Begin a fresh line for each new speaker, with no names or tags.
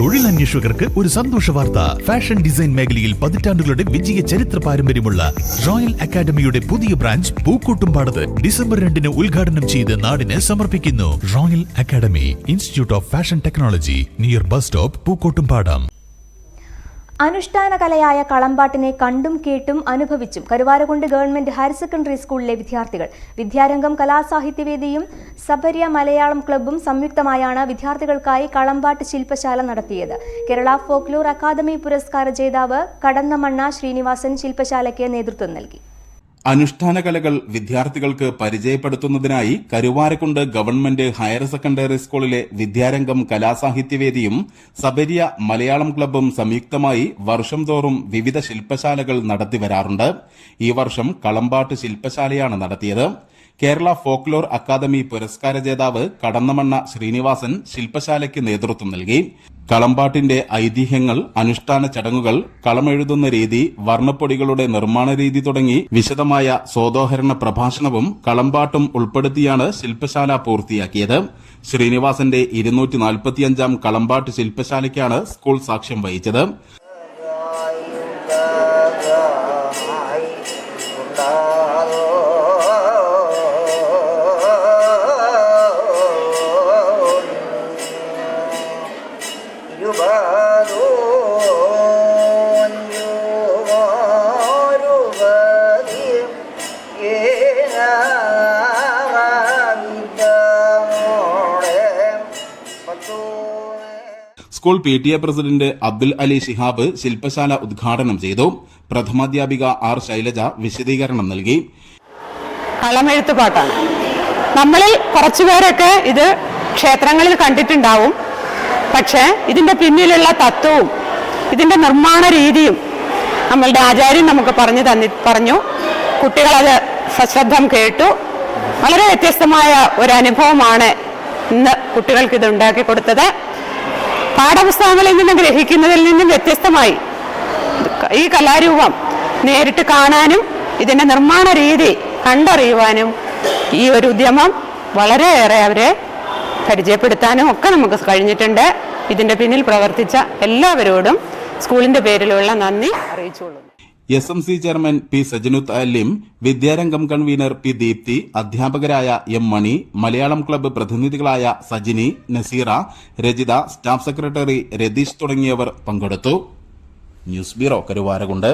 തൊഴിലന്വേഷകർക്ക് ഒരു സന്തോഷ വാർത്ത. ഫാഷൻ ഡിസൈൻ മേഖലയിൽ പതിറ്റാണ്ടുകളുടെ വിജയ ചരിത്ര പാരമ്പര്യമുള്ള റോയൽ അക്കാദമിയുടെ പുതിയ ബ്രാഞ്ച് പൂക്കോട്ടുംപാടത്ത് ഡിസംബർ രണ്ടിന് ഉദ്ഘാടനം ചെയ്ത് നാടിന് സമർപ്പിക്കുന്നു. Royal academy institute of fashion technology near bus stop Pookkottumpadam.
അനുഷ്ഠാന കലയായ കളമ്പാട്ടിനെ കണ്ടും കേട്ടും അനുഭവിച്ചും കരുവാരകുണ്ട് ഗവൺമെന്റ് ഹയർ സെക്കൻഡറി സ്കൂളിലെ വിദ്യാർത്ഥികൾ. വിദ്യാരംഗം കലാസാഹിത്യവേദിയും സബരിയ മലയാളം ക്ലബ്ബും സംയുക്തമായാണ് വിദ്യാർത്ഥികൾക്കായി കളമ്പാട്ട് ശില്പശാല നടത്തിയത്. കേരള ഫോക്ലോർ അക്കാദമി പുരസ്കാര ജേതാവ് കടന്നമണ്ണ ശ്രീനിവാസൻ ശില്പശാലയ്ക്ക് നേതൃത്വം നൽകി.
അനുഷ്ഠാന കലകൾ വിദ്യാർത്ഥികൾക്ക് പരിചയപ്പെടുത്തുന്നതിനായി കരുവാരക്കുണ്ട് ഗവൺമെന്റ് ഹയർ സെക്കൻഡറി സ്കൂളിലെ വിദ്യാരംഗം കലാസാഹിത്യവേദിയും സബരിയ മലയാളം ക്ലബ്ബും സംയുക്തമായി വർഷം തോറും വിവിധ ശില്പശാലകൾ നടത്തിവരാറുണ്ട്. ഈ വർഷം കളമ്പാട്ട് ശില്പശാലയാണ് നടത്തിയത്. കേരള ഫോക്ലോർ അക്കാദമി പുരസ്കാര ജേതാവ് കടന്നമണ്ണ ശ്രീനിവാസൻ ശില്പശാലയ്ക്ക് നേതൃത്വം നൽകി. കളമ്പാട്ടിന്റെ ഐതിഹ്യങ്ങൾ അനുഷ്ഠാന ചടങ്ങുകൾ കളമെഴുതുന്ന രീതി വർണപ്പൊടികളുടെ നിർമ്മാണ രീതി തുടങ്ങി വിശദമായ സ്വതോഹരണ പ്രഭാഷണവും കളമ്പാട്ടും ഉൾപ്പെടുത്തിയാണ് ശില്പശാല പൂർത്തിയാക്കിയത്. ശ്രീനിവാസന്റെ ഇരുന്നൂറ്റി നാൽപ്പത്തിയഞ്ചാം കളമ്പാട്ട് ശില്പശാലയ്ക്കാണ് സ്കൂൾ സാക്ഷ്യം വഹിച്ചത്. School P T A president Abdul Ali Shihab ശില്പശാല ഉദ്ഘാടനം ചെയ്തു. പ്രഥമാധ്യാപിക ആർ ശൈലജ വിശദീകരണം നൽകി.
കളമെഴുത്ത് പാട്ടാണ് നമ്മളിൽ കുറച്ചുപേരൊക്കെ ഇത് ക്ഷേത്രങ്ങളിൽ കണ്ടിട്ടുണ്ടാവും. പക്ഷേ ഇതിന്റെ പിന്നിലുള്ള തത്വവും ഇതിന്റെ നിർമ്മാണ രീതിയും നമ്മളുടെ ആചാര്യം നമുക്ക് പറഞ്ഞു തന്നി പറഞ്ഞു. കുട്ടികളത് സശ്രദ്ധം കേട്ടു. വളരെ വ്യത്യസ്തമായ ഒരു അനുഭവമാണ് ഇന്ന് കുട്ടികൾക്ക് ഇത് ഉണ്ടാക്കി കൊടുത്തത്. പാഠപുസ്തകങ്ങളിൽ നിന്ന് ഗ്രഹിക്കുന്നതിൽ നിന്നും വ്യത്യസ്തമായി ഈ കലാരൂപം നേരിട്ട് കാണാനും ഇതിന്റെ നിർമ്മാണ രീതി കണ്ടറിയുവാനും ഈ ഒരു ഉദ്യമം വളരെയേറെ അവരെ പരിചയപ്പെടുത്താനും ഒക്കെ നമുക്ക് കഴിഞ്ഞിട്ടുണ്ട്. ഇതിന്റെ പിന്നിൽ പ്രവർത്തിച്ച എല്ലാവരോടും സ്കൂളിന്റെ പേരിലുള്ള നന്ദി അറിയിച്ചുകൊള്ളുന്നു.
S M C chairman P Sajanuth Alim Vidyarangam convener P Deepthi അധ്യാപകരായ എം മണി മലയാളം ക്ലബ്ബ് പ്രതിനിധികളായ സജിനി നസീറ രജിത സ്റ്റാഫ് സെക്രട്ടറി രതീഷ് തുടങ്ങിയവർ പങ്കെടുത്തു. News bureau Karuvarakundu.